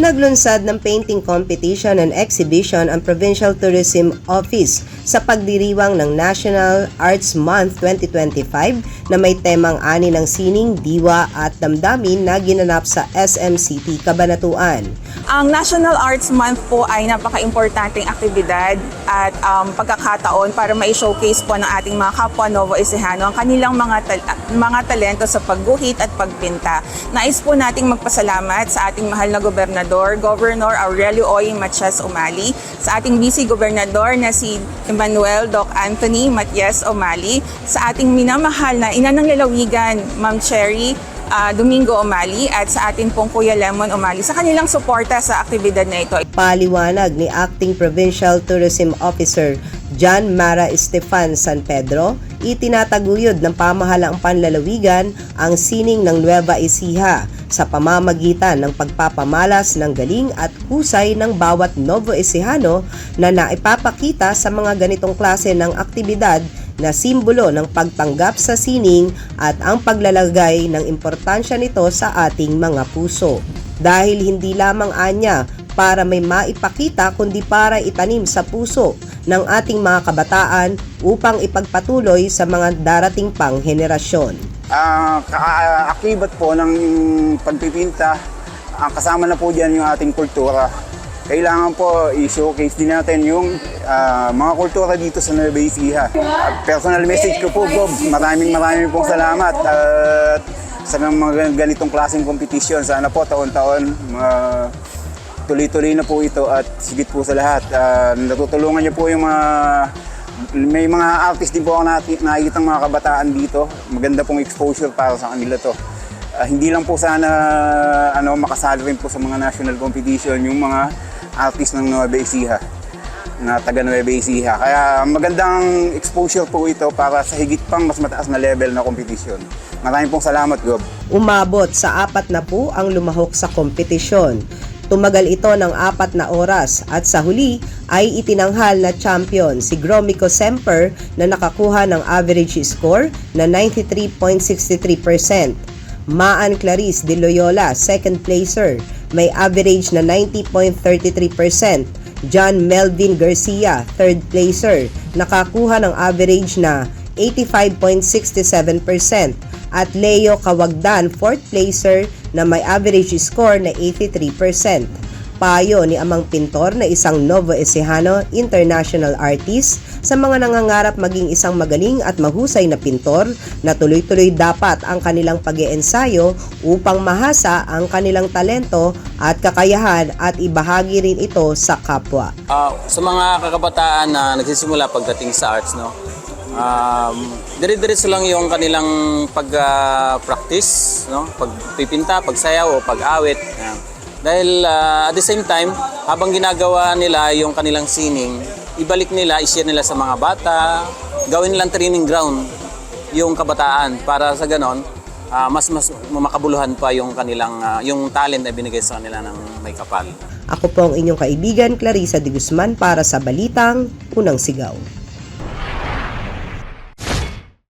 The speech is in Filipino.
Naglunsad ng painting competition and exhibition ang Provincial Tourism Office sa pagdiriwang ng National Arts Month 2025 na may temang ani ng sining, diwa at damdamin na ginanap sa SMCT Cabanatuan. Ang National Arts Month po ay napaka-importanting aktibidad at um, pagkakataon para ma-showcase po ng ating mga kapwa Novo Ecijano ang kanilang mga, tal- mga talento sa pagguhit at pagpinta. Nais po nating magpasalamat sa ating mahal na gobernador, Governor Aurelio Oy Matias Umali, sa ating Vice Gobernador na si Emmanuel Doc Anthony Matias Umali, sa ating minamahal na ina ng lalawigan, Ma'am Cherry ah, Domingo Umali at sa atin pong Kuya Lemon Umali sa kanilang suporta sa aktibidad na ito. Paliwanag ni Acting Provincial Tourism Officer John Mara Estefan San Pedro, itinataguyod ng pamahalaang panlalawigan ang sining ng Nueva Ecija sa pamamagitan ng pagpapamalas ng galing at husay ng bawat Novo Ecijano na naipapakita sa mga ganitong klase ng aktibidad na simbolo ng pagtanggap sa sining at ang paglalagay ng importansya nito sa ating mga puso. Dahil hindi lamang anya para may maipakita kundi para itanim sa puso ng ating mga kabataan upang ipagpatuloy sa mga darating pang henerasyon. Ah, kaakibat po ng pagpipinta, ang kasama na po diyan yung ating kultura. Kailangan po i-showcase din natin yung ah, mga kultura dito sa Nueva Ecija. Personal message ko po, Bob, maraming maraming pong salamat at sa mga ganitong klaseng competition. Sana po taon-taon ma- tuloy-tuloy na po ito at sigit po sa lahat. ah, natutulungan niyo po yung mga may mga artist din po ako nakikita mga kabataan dito. Maganda pong exposure para sa kanila to. Ah, hindi lang po sana ano makasali rin po sa mga national competition yung mga artist ng Nueva Ecija na taga Nueva Ecija. Kaya magandang exposure po ito para sa higit pang mas mataas na level na competition. Maraming pong salamat, Gob. Umabot sa apat na po ang lumahok sa kompetisyon. Tumagal ito ng apat na oras at sa huli ay itinanghal na champion si Gromico Semper na nakakuha ng average score na 93.63%. Maan Clarice de Loyola, second placer, may average na 90.33%. John Melvin Garcia, third placer, nakakuha ng average na 85.67% at Leo Kawagdan, fourth placer na may average score na 83%. Payo ni Amang Pintor na isang Novo Ecijano international artist sa mga nangangarap maging isang magaling at mahusay na pintor na tuloy-tuloy dapat ang kanilang pag ensayo upang mahasa ang kanilang talento at kakayahan at ibahagi rin ito sa kapwa. Ah, sa mga kakabataan na nagsisimula pagdating sa arts, no? Um, dire-diretso lang yung kanilang pag-practice, no? Pagpipinta, pagsayaw o pag-awit. Dahil ah, at the same time, habang ginagawa nila yung kanilang sining, ibalik nila, i-share nila sa mga bata, gawin nilang training ground yung kabataan para sa ganon, ah, mas mas makabuluhan pa yung kanilang ah, yung talent na binigay sa kanila ng may kapal. Ako po ang inyong kaibigan Clarissa de Guzman para sa Balitang Unang Sigaw.